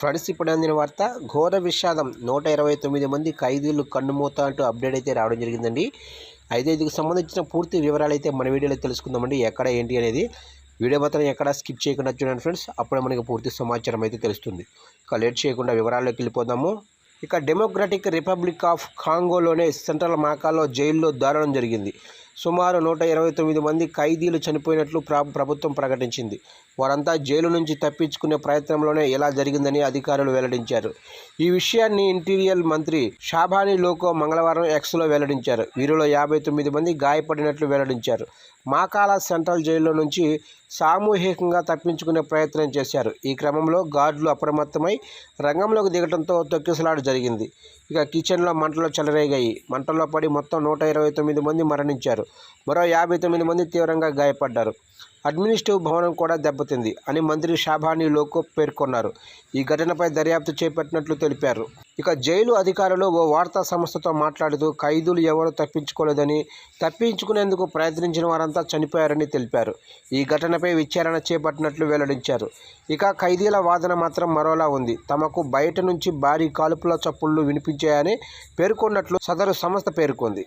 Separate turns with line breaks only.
Friends ఇప్పుడు అందిన వార్త ఘోర విషాదం. నూట ఇరవై తొమ్మిది మంది ఖైదీలు కన్నుమూత అంటూ అప్డేట్ అయితే రావడం జరిగిందండి. అయితే ఇదికి సంబంధించిన పూర్తి వివరాలు అయితే మన వీడియోలో తెలుసుకుందామండి. ఎక్కడ ఏంటి అనేది వీడియో మాత్రం ఎక్కడ స్కిప్ చేయకుండా చూడండి ఫ్రెండ్స్. అప్పుడే మనకి పూర్తి సమాచారం అయితే తెలుస్తుంది. ఇక లేట్ చేయకుండా వివరాల్లోకి వెళ్ళిపోదాము. ఇక డెమోక్రటిక్ రిపబ్లిక్ ఆఫ్ కాంగోలోనే సెంట్రల్ మాకాలో జైల్లో దారుణం జరిగింది. సుమారు నూట ఇరవై తొమ్మిది మంది ఖైదీలు చనిపోయినట్లు ప్రభుత్వం ప్రకటించింది. వారంతా జైలు నుంచి తప్పించుకునే ప్రయత్నంలోనే ఇలా జరిగిందని అధికారులు వెల్లడించారు. ఈ విషయాన్ని ఇంటీరియర్ మంత్రి షాబానీ లోకో మంగళవారం ఎక్స్లో వెల్లడించారు. వీరిలో యాభై తొమ్మిది మంది గాయపడినట్లు వెల్లడించారు. మాకాల సెంట్రల్ జైల్లో నుంచి సామూహికంగా తప్పించుకునే ప్రయత్నం చేశారు. ఈ క్రమంలో గార్డులు అప్రమత్తమై రంగంలోకి దిగడంతో తొక్కిసలాట జరిగింది. ఇక కిచెన్లో మంటలు చెలరేగాయి. మంటల్లో పడి మొత్తం నూట ఇరవై తొమ్మిది మంది మరణించారు. మరో యాభై తొమ్మిది మంది తీవ్రంగా గాయపడ్డారు. అడ్మినిస్ట్రేటివ్ భవనం కూడా దెబ్బతింది అని మంత్రి షాబానీ లోకో పేర్కొన్నారు. ఈ ఘటనపై దర్యాప్తు చేపట్టినట్లు తెలిపారు. ఇక జైలు అధికారులు ఓ వార్తా సంస్థతో మాట్లాడుతూ ఖైదీలు ఎవరూ తప్పించుకోలేదని తప్పించుకునేందుకు ప్రయత్నించిన వారంతా చనిపోయారని తెలిపారు. ఈ ఘటనపై విచారణ చేపట్టినట్లు వెల్లడించారు. ఇక ఖైదీల వాదన మాత్రం మరోలా ఉంది. తమకు బయట నుంచి భారీ కాల్పుల చప్పుళ్ళు వినిపించాయని పేర్కొన్నట్లు సదరు సంస్థ పేర్కొంది.